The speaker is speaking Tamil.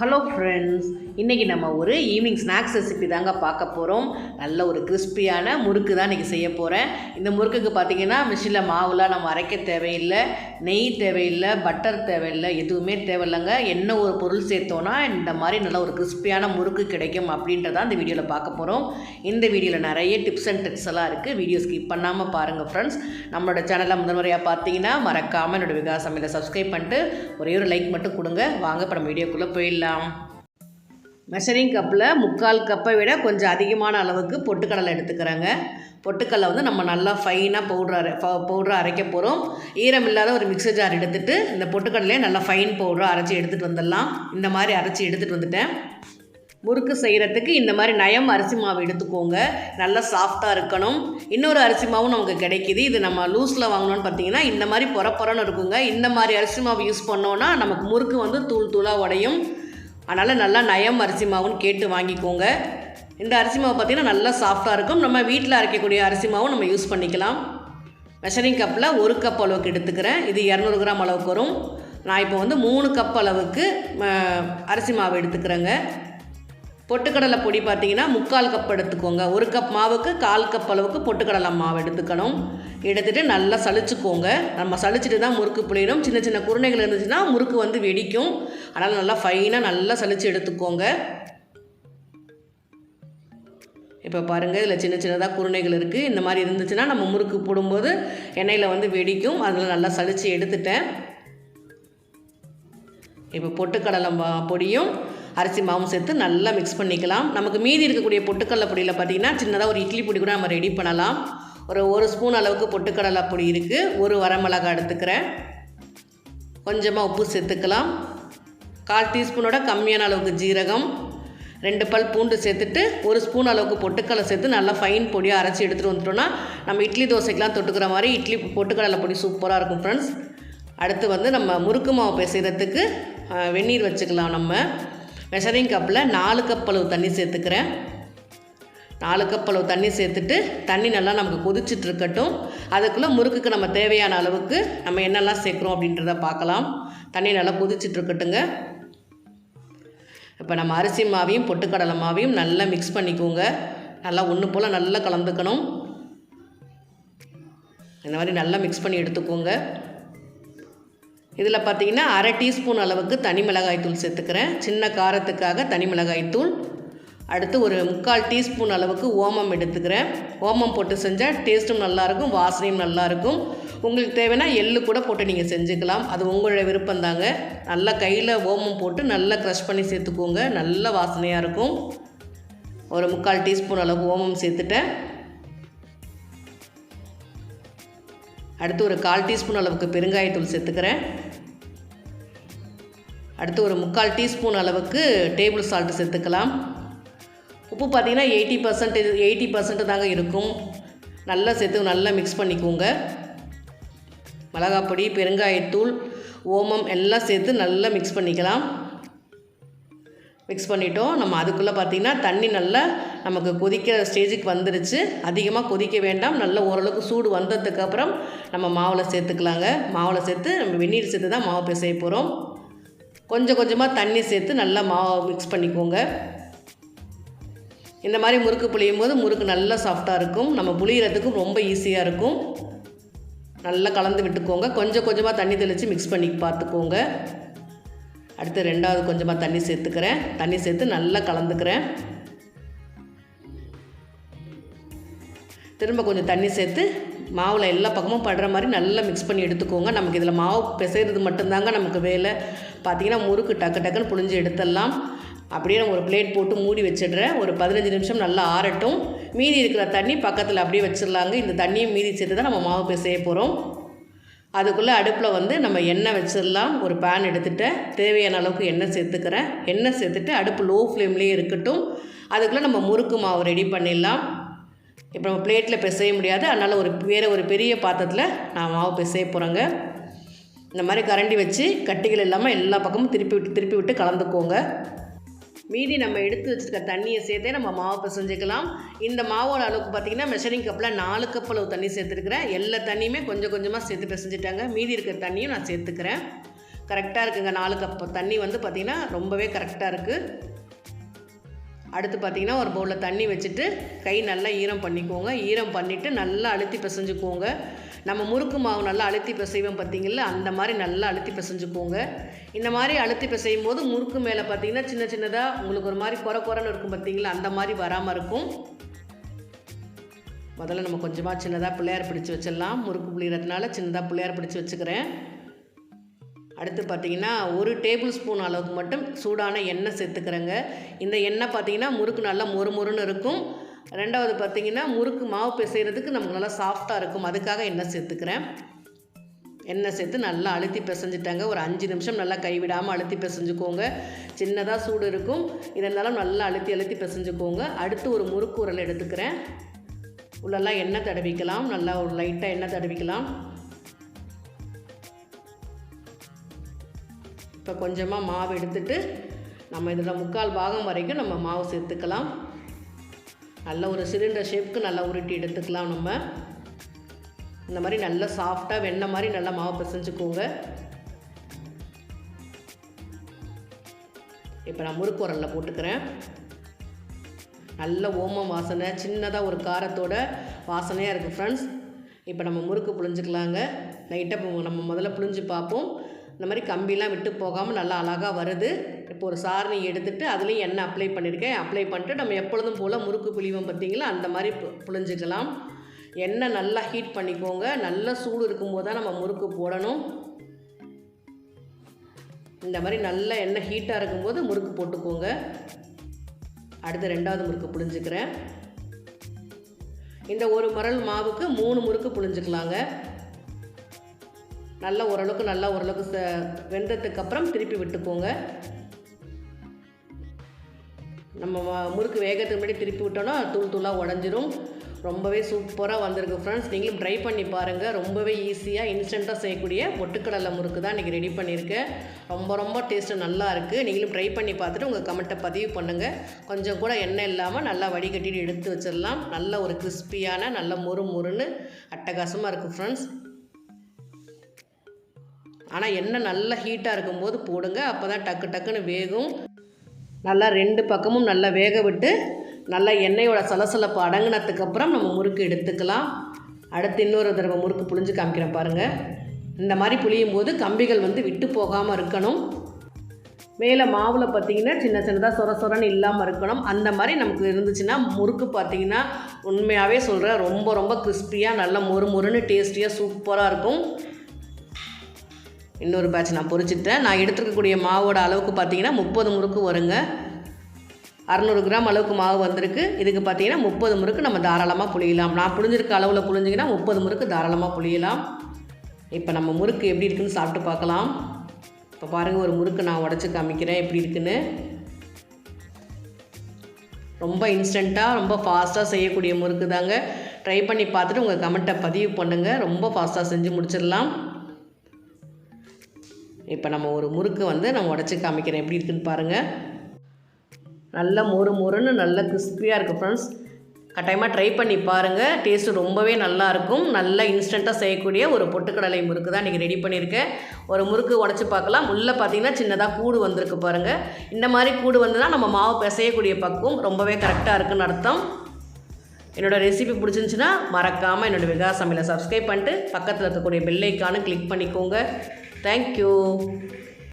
ஹலோ ஃப்ரெண்ட்ஸ் இன்றைக்கி நம்ம ஒரு ஈவினிங் ஸ்நாக்ஸ் ரெசிபி தாங்க பார்க்க போகிறோம் நல்ல ஒரு கிறிஸ்பியான முறுக்கு தான் இன்றைக்கி செய்ய போகிறேன் இந்த முறுக்குக்கு பார்த்தீங்கன்னா மிஷினில் மாவுலாம் நம்ம அரைக்க தேவையில்லை நெய் தேவையில்லை பட்டர் தேவையில்லை எதுவுமே தேவையில்லைங்க. என்ன ஒரு பொருள் சேர்த்தோன்னா இந்த மாதிரி நல்ல ஒரு கிறிஸ்பியான முறுக்கு கிடைக்கும் அப்படின்றத இந்த வீடியோவில் பார்க்க போகிறோம் இந்த வீடியோவில் நிறைய டிப்ஸ் அண்ட் ட்ரிக்ஸ் எல்லாம் இருக்குது வீடியோ ஸ்கிப் பண்ணாமல் பாருங்கள் ஃப்ரெண்ட்ஸ் நம்மளோட சேனலை முதல் முறையாக பார்த்தீங்கன்னா மறக்காமல் என்னோடய விகாசம் இல்லை சப்ஸ்கிரைப் பண்ணிட்டு ஒரே ஒரு லைக் மட்டும் கொடுங்க. வாங்க இப்போ நம்ம வீடியோக்குள்ளே போயிடலாம். மெஷரிங் கப்பில் முக்கால் கப்பை விட கொஞ்சம் அதிகமான அளவுக்கு பொட்டுக்கடலை எடுத்துக்கிறாங்க. பொட்டுக்கடலை வந்து நம்ம நல்லா ஃபைனாக பவுட்ரு அரை பவுடராக அரைக்க போகிறோம் ஈரம் இல்லாத ஒரு மிக்சர் ஜார் எடுத்துகிட்டு இந்த பொட்டுக்கடலையே நல்லா ஃபைன் பவுட்ரு அரைச்சி எடுத்துகிட்டு வந்துடலாம். இந்த மாதிரி அரைச்சி எடுத்துகிட்டு வந்துட்டேன். முறுக்கு செய்கிறதுக்கு இந்த மாதிரி நயம் அரிசி மாவு எடுத்துக்கோங்க. நல்லா சாஃப்டாக இருக்கணும். இன்னொரு அரிசி மாவும் நமக்கு கிடைக்கிது. இது நம்ம லூஸில் வாங்கணும்னு பார்த்தீங்கன்னா இந்த மாதிரி புறப்புறன்னு இருக்குங்க. இந்த மாதிரி அரிசி மாவு யூஸ் பண்ணோன்னா நமக்கு முறுக்கு வந்து தூள் தூளாக உடையும். அதனால் நல்லா நயம் அரிசி மாவுன்னு கேட்டு வாங்கிக்கோங்க. இந்த அரிசி மாவு பார்த்திங்கன்னா நல்லா சாஃப்டாக இருக்கும். நம்ம வீட்டில் அரைக்கக்கூடிய அரிசி மாவும் நம்ம யூஸ் பண்ணிக்கலாம். மெஷரிங் கப்பில் ஒரு கப் அளவுக்கு எடுத்துக்கிறேன். இது இரநூறு கிராம் அளவுக்கு வரும். நான் இப்போ வந்து மூணு கப் அளவுக்கு அரிசி மாவு எடுத்துக்கிறேங்க. பொட்டுக்கடலை பொடி பார்த்தீங்கன்னா முக்கால் கப் எடுத்துக்கோங்க. ஒரு கப் மாவுக்கு கால் கப் அளவுக்கு பொட்டுக்கடலை மாவு எடுத்துக்கணும். எடுத்துகிட்டு நல்லா சளிச்சுக்கோங்க. நம்ம சளிச்சுட்டு தான் முறுக்கு புளியணும் சின்ன சின்ன குருணைகள் இருந்துச்சுன்னா முறுக்கு வந்து வெடிக்கும். அதனால் நல்லா ஃபைனாக நல்லா சளிச்சு எடுத்துக்கோங்க. இப்போ பாருங்கள் இதில் சின்ன சின்னதாக குருணைகள் இருக்குது இந்த மாதிரி இருந்துச்சுன்னா நம்ம முறுக்கு போடும்போது எண்ணெயில் வந்து வெடிக்கும். அதில் நல்லா சளிச்சு எடுத்துட்டேன். இப்போ பொட்டுக்கடலை பொடியும் அரிசி மாவும் சேர்த்து நல்லா மிக்ஸ் பண்ணிக்கலாம். நமக்கு மீதி இருக்கக்கூடிய பொட்டுக்கடலை பொடியில் பார்த்திங்கன்னா சின்னதாக ஒரு இட்லி பொடி கூட நம்ம ரெடி பண்ணலாம். ஒரு ஒரு ஸ்பூன் அளவுக்கு பொட்டுக்கடலை பொடி இருக்குது ஒரு வரமிளகாய் எடுத்துக்கிறேன். கொஞ்சமாக உப்பு சேர்த்துக்கலாம். கால் டீஸ்பூனோட கம்மியான அளவுக்கு ஜீரகம். ரெண்டு பல் பூண்டு சேர்த்துட்டு ஒரு ஸ்பூன் அளவுக்கு பொட்டுக்கடலை சேர்த்து நல்லா ஃபைன் பொடியாக அரைச்சி எடுத்துகிட்டு வந்துட்டோன்னா நம்ம இட்லி தோசைக்கெலாம் தொட்டுக்கிற மாதிரி இட்லி பொட்டுக்கடலை பொடி சூப்பராக இருக்கும் ஃப்ரெண்ட்ஸ் அடுத்து வந்து நம்ம முறுக்கு மாவு பிசைகிறதுக்கு வெந்நீர் வச்சுக்கலாம் நம்ம. மெஷரிங் கப்பில் நாலு கப் அளவு தண்ணி சேர்த்துக்கிறேன். நாலு கப் அளவு தண்ணி சேர்த்துட்டு தண்ணி நல்லா நமக்கு கொதிச்சுட்டு இருக்கட்டும். அதுக்குள்ளே முறுக்குக்கு நம்ம தேவையான அளவுக்கு நம்ம என்னெல்லாம் சேர்க்குறோம் அப்படின்றத பார்க்கலாம். தண்ணி நல்லா கொதிச்சுட்டு இருக்கட்டுங்க. இப்போ நம்ம அரிசி மாவையும் பொட்டுக்கடலை மாவையும் நல்லா மிக்ஸ் பண்ணிக்கோங்க. நல்லா ஒன்று போல் நல்லா கலந்துக்கணும். இந்த மாதிரி நல்லா மிக்ஸ் பண்ணி எடுத்துக்கோங்க. இதில் பார்த்தீங்கன்னா அரை டீஸ்பூன் அளவுக்கு தனி மிளகாய் தூள் சேர்த்துக்கிறேன். சின்ன காரத்துக்காக தனி மிளகாய் தூள். அடுத்து ஒரு முக்கால் டீஸ்பூன் அளவுக்கு ஓமம் எடுத்துக்கிறேன். ஓமம் போட்டு செஞ்சால் டேஸ்ட்டும் நல்லாயிருக்கும் வாசனையும் நல்லாயிருக்கும். உங்களுக்கு தேவைன்னா எள்ளு கூட போட்டு நீங்கள் செஞ்சுக்கலாம். அது உங்களோட விருப்பம் தாங்க. நல்லா கையில் ஓமம் போட்டு நல்லா க்ரஷ் பண்ணி சேர்த்துக்கோங்க. நல்ல வாசனையாக இருக்கும். ஒரு முக்கால் டீஸ்பூன் அளவுக்கு ஓமம் சேர்த்துட்டேன். அடுத்து ஒரு கால் டீஸ்பூன் அளவுக்கு பெருங்காயத்தூள் சேர்த்துக்கிறேன். அடுத்து ஒரு முக்கால் டீஸ்பூன் அளவுக்கு டேபிள் சால்ட்டு சேர்த்துக்கலாம். உப்பு பார்த்திங்கன்னா எயிட்டி பர்சன்டேஜ் எயிட்டி பர்சன்ட் தாங்க இருக்கும். நல்லா சேர்த்து நல்லா மிக்ஸ் பண்ணிக்கோங்க. மிளகாப்பொடி பெருங்காயத்தூள் ஓமம் எல்லாம் சேர்த்து நல்லா மிக்ஸ் பண்ணிக்கலாம். மிக்ஸ் பண்ணிட்டோம். நம்ம அதுக்குள்ளே பார்த்திங்கன்னா தண்ணி நல்லா நமக்கு கொதிக்கிற ஸ்டேஜுக்கு வந்துருச்சு. அதிகமாக கொதிக்க வேண்டாம். நல்ல ஓரளவுக்கு சூடு வந்ததுக்கப்புறம் நம்ம மாவில் சேர்த்துக்கலாங்க. மாவில் சேர்த்து நம்ம வெந்நீர் சேர்த்து தான் மாவு பிசைய போகிறோம் கொஞ்சம் கொஞ்சமாக தண்ணி சேர்த்து நல்லா மாவை மிக்ஸ் பண்ணிக்கோங்க. இந்த மாதிரி முறுக்கு புளியும் போது முறுக்கு நல்லா சாஃப்டாக இருக்கும். நம்ம புளியறதுக்கும் ரொம்ப ஈஸியாக இருக்கும். நல்லா கலந்து விட்டுக்கோங்க. கொஞ்சம் கொஞ்சமாக தண்ணி தெளித்து மிக்ஸ் பண்ணி பார்த்துக்கோங்க. அடுத்து ரெண்டாவது கொஞ்சமாக தண்ணி சேர்த்துக்கிறேன். தண்ணி சேர்த்து நல்லா கலந்துக்கிறேன். திரும்ப கொஞ்சம் தண்ணி சேர்த்து மாவில் எல்லா பக்கமும் படுற மாதிரி நல்லா மிக்ஸ் பண்ணி எடுத்துக்கோங்க. நமக்கு இதில் மாவு பிசைறது மட்டும்தாங்க நமக்கு வேலை. பார்த்திங்கன்னா முறுக்கு டக்கு டக்குன்னு புழிஞ்சு எடுத்துடலாம். அப்படியே நம்ம ஒரு பிளேட் போட்டு மூடி வச்சிடுறேன். ஒரு பதினஞ்சு நிமிஷம் நல்லா ஆறட்டும். மீதி இருக்கிற தண்ணி பக்கத்தில் அப்படியே வச்சிடலாங்க. இந்த தண்ணியும் மீதி சேர்த்து தான் நம்ம மாவு பிசைய போகிறோம் அதுக்குள்ளே அடுப்பில் வந்து நம்ம எண்ணெய் வச்சிடலாம். ஒரு பேன் எடுத்துகிட்டு தேவையான அளவுக்கு எண்ணெய் சேர்த்துக்கிறேன். எண்ணெய் சேர்த்துட்டு அடுப்பு லோ ஃப்ளேம்லேயே இருக்கட்டும். அதுக்குள்ளே நம்ம முறுக்கு மாவு ரெடி பண்ணிடலாம். இப்போ நம்ம பிளேட்டில் பிசைய முடியாது. அதனால் ஒரு வேறு ஒரு பெரிய பாத்திரத்தில் நான் மாவு பிசைய போகிறேங்க இந்த மாதிரி கரண்டி வச்சு கட்டிகள் இல்லாமல் எல்லா பக்கமும் திருப்பி விட்டு திருப்பி விட்டு கலந்துக்கோங்க. மீதி நம்ம எடுத்து வச்சுருக்க தண்ணியை சேர்த்தே நம்ம மாவு பிசைஞ்சிக்கலாம். இந்த மாவோட அளவுக்கு பார்த்திங்கன்னா மெஷரிங் கப்பில் நாலு கப் அளவு தண்ணி சேர்த்துருக்குறேன். எல்லா தண்ணியுமே கொஞ்சம் கொஞ்சமாக சேர்த்து பிசைஞ்சிட்டாங்க. மீதி இருக்கிற தண்ணியும் நான் சேர்த்துக்கிறேன். கரெக்டாக இருக்குங்க. நாலு கப் தண்ணி வந்து பார்த்திங்கன்னா ரொம்பவே கரெக்டாக இருக்குது அடுத்து பார்த்திங்கன்னா ஒரு பவுலில் தண்ணி வச்சுட்டு கை நல்லா ஈரம் பண்ணிக்கோங்க. ஈரம் பண்ணிவிட்டு நல்லா அழுத்தி பிசைஞ்சுக்கோங்க. நம்ம முறுக்கு மாவு நல்லா அழுத்தி பிசைவோம் பார்த்தீங்களா அந்த மாதிரி நல்லா அழுத்தி பிசைஞ்சுக்கோங்க. இந்த மாதிரி அழுத்தி பிசையும் போது முறுக்கு மேலே பார்த்தீங்கன்னா சின்ன சின்னதாக உங்களுக்கு ஒரு மாதிரி குறை குறைன்னு இருக்கும் பார்த்திங்களா அந்த மாதிரி வராமல் இருக்கும். முதல்ல நம்ம கொஞ்சமாக சின்னதாக பிள்ளையார் பிடிச்சி வச்சிடலாம். முறுக்கு புளியறதுனால சின்னதாக பிள்ளையார் பிடிச்சி வச்சுக்கிறேன். அடுத்து பார்த்தீங்கன்னா ஒரு டேபிள் ஸ்பூன் அளவுக்கு மட்டும் சூடான எண்ணெய் சேர்த்துக்கிறேங்க. இந்த எண்ணெய் பார்த்தீங்கன்னா முறுக்கு நல்லா மொறு மொறுன்னு இருக்கும். ரெண்டாவது பார்த்தீங்கன்னா முறுக்கு மாவு பிசைகிறதுக்கு நமக்கு நல்லா சாஃப்டாக இருக்கும். அதுக்காக எண்ணெய் சேர்த்துக்கிறேன். எண்ணெய் சேர்த்து நல்லா அழுத்தி பிசைஞ்சிட்டாங்க. ஒரு அஞ்சு நிமிஷம் நல்லா கைவிடாமல் அழுத்தி பிசைஞ்சுக்கோங்க. சின்னதாக சூடு இருக்கும். இருந்தாலும் நல்லா அழுத்தி அழுத்தி பிசைஞ்சுக்கோங்க. அடுத்து ஒரு முறுக்கு உரல் எடுத்துக்கிறேன். உள்ளெல்லாம் எண்ணெய் தடவிக்கலாம். நல்லா ஒரு லைட்டாக எண்ணெய் தடவிக்கலாம். இப்போ கொஞ்சமாக மாவு எடுத்துட்டு நம்ம இதில் முக்கால் பாகம் வரைக்கும் நம்ம மாவு சேர்த்துக்கலாம். நல்ல ஒரு சிலிண்டர் ஷேப்புக்கு நல்லா உருட்டி எடுத்துக்கலாம் நம்ம. இந்த மாதிரி நல்லா சாஃப்டாக வெண்ணெய் மாதிரி நல்லா மாவு பிசைஞ்சுக்கோங்க. இப்போ நான் முறுக்கு உரலில் போட்டுக்கிறேன். நல்ல ஓமம் வாசனை சின்னதாக ஒரு காரத்தோட வாசனையாக இருக்குது ஃப்ரெண்ட்ஸ் இப்போ நம்ம முறுக்கு புழிஞ்சுக்கலாங்க. லைட்டாக நம்ம முதல்ல புழிஞ்சு பார்ப்போம். இந்த மாதிரி கம்பிலாம் விட்டு போகாமல் நல்லா அழகாக வருது. இப்போ ஒரு சாரணி எடுத்துகிட்டு அதுலேயும் எண்ணெய் அப்ளை பண்ணியிருக்கேன் அப்ளை பண்ணிட்டு நம்ம எப்பொழுதும் போல் முறுக்கு புளிவோம் பார்த்திங்களா? அந்த மாதிரி புழிஞ்சிக்கலாம். எண்ணெய் நல்லா ஹீட் பண்ணிக்கோங்க. நல்லா சூடு இருக்கும்போது தான் நம்ம முறுக்கு போடணும். இந்த மாதிரி நல்ல எண்ணெய் ஹீட்டாக இருக்கும்போது முறுக்கு போட்டுக்கோங்க. அடுத்து ரெண்டாவது முறுக்கு புழிஞ்சிக்கிறேன். இந்த ஒரு மரல் மாவுக்கு மூணு முறுக்கு புழிஞ்சிக்கலாங்க. நல்லா ஓரளவுக்கு நல்லா ஓரளவுக்கு ச திருப்பி விட்டுக்கோங்க. நம்ம முறுக்கு வேகத்துக்கு முன்னாடி திருப்பி விட்டோன்னா தூள் தூளாக உடஞ்சிரும். ரொம்பவே சூப்பராக வந்திருக்கு ஃப்ரெண்ட்ஸ் நீங்களும் ட்ரை பண்ணி பாருங்கள் ரொம்பவே ஈஸியாக இன்ஸ்டண்ட்டாக செய்யக்கூடிய பொட்டுக்கடலை முறுக்கு தான் இன்றைக்கி ரெடி பண்ணியிருக்கேன் ரொம்ப ரொம்ப டேஸ்ட்டு நல்லா இருக்குது நீங்களும் ட்ரை பண்ணி பார்த்துட்டு உங்கள் கமெண்ட்டை பதிவு பண்ணுங்கள் கொஞ்சம் கூட எண்ணெய் இல்லாமல் நல்லா வடிகட்டிட்டு எடுத்து வச்சிடலாம். நல்ல ஒரு கிறிஸ்பியான நல்ல மொறு மொறுன்னு அட்டகாசமாக இருக்குது ஃப்ரெண்ட்ஸ் ஆனால் எண்ணெய் நல்லா ஹீட்டாக இருக்கும்போது போடுங்க. அப்போ தான் டக்கு டக்குன்னு வேகும். நல்லா ரெண்டு பக்கமும் நல்லா வேக விட்டு நல்லா எண்ணெயோட சலசலப்பு அடங்கினதுக்கப்புறம் நம்ம முறுக்கு எடுத்துக்கலாம். அடுத்து இன்னொரு தடவை முறுக்கு புழிஞ்சு காமிக்கிறேன் பாருங்கள் இந்த மாதிரி புளியும் போது கம்பிகள் வந்து விட்டு போகாமல் இருக்கணும். மேலே மாவில் பார்த்திங்கன்னா சின்ன சின்னதாக சொர சொரன்னு இல்லாமல் இருக்கணும். அந்த மாதிரி நமக்கு இருந்துச்சுன்னா முறுக்கு பார்த்தீங்கன்னா உண்மையாகவே சொல்கிறேன் ரொம்ப ரொம்ப கிறிஸ்பியாக நல்லா மொறு மொறுன்னு டேஸ்டியாக சூப்பராக இருக்கும். இன்னொரு பேட்ச் நான் பொறிச்சிட்டேன். நான் எடுத்துருக்கக்கூடிய மாவோட அளவுக்கு பார்த்தீங்கன்னா முப்பது முறுக்கு வருங்க. அறநூறு கிராம் அளவுக்கு மாவு வந்திருக்கு. இதுக்கு பார்த்தீங்கன்னா முப்பது முறுக்கு நம்ம தாராளமாக புளியலாம் நான் புளிஞ்சிருக்க அளவில் புளிஞ்சிங்கன்னா முப்பது முறுக்கு தாராளமாக புளியலாம் இப்போ நம்ம முறுக்கு எப்படி இருக்குன்னு சாப்பிட்டு பார்க்கலாம். இப்போ பாருங்கள் ஒரு முறுக்கு நான் உடச்சி காமிக்கிறேன். எப்படி இருக்குன்னு. ரொம்ப இன்ஸ்டண்ட்டாக ரொம்ப ஃபாஸ்ட்டாக செய்யக்கூடிய முறுக்கு தாங்க ட்ரை பண்ணி பார்த்துட்டு உங்கள் கமெண்ட்டை பதிவு பண்ணுங்கள் ரொம்ப ஃபாஸ்ட்டாக செஞ்சு முடிச்சிடலாம். இப்போ நம்ம ஒரு முறுக்கு வந்து நான் உடச்சி காமிக்கிறேன். எப்படி இருக்குன்னு பாருங்கள் நல்ல மொறு மொறுன்னு நல்ல கிறிஸ்பியாக இருக்குது ஃப்ரெண்ட்ஸ் கட்டாயமாக ட்ரை பண்ணி பாருங்கள் டேஸ்ட்டு ரொம்பவே நல்லாயிருக்கும் நல்ல இன்ஸ்டண்ட்டாக செய்யக்கூடிய ஒரு பொட்டுக்கடலை முறுக்கு தான் இன்றைக்கி ரெடி பண்ணியிருக்கேன். ஒரு முறுக்கு உடச்சி பார்க்கலாம். உள்ளே பார்த்தீங்கன்னா சின்னதாக கூடு வந்திருக்கு பாருங்கள் இந்த மாதிரி கூடு வந்துன்னா நம்ம மாவு பிசையக்கூடிய பக்குவம் ரொம்பவே கரெக்டாக இருக்குன்னு அர்த்தம். என்னோடய ரெசிபி பிடிச்சிருந்துச்சின்னா மறக்காமல் என்னோடய விகாசமையில் சமையலை சப்ஸ்கிரைப் பண்ணிட்டு பக்கத்தில் இருக்கக்கூடிய பெல்லைக்கானு கிளிக் பண்ணிக்கோங்க. Thank you.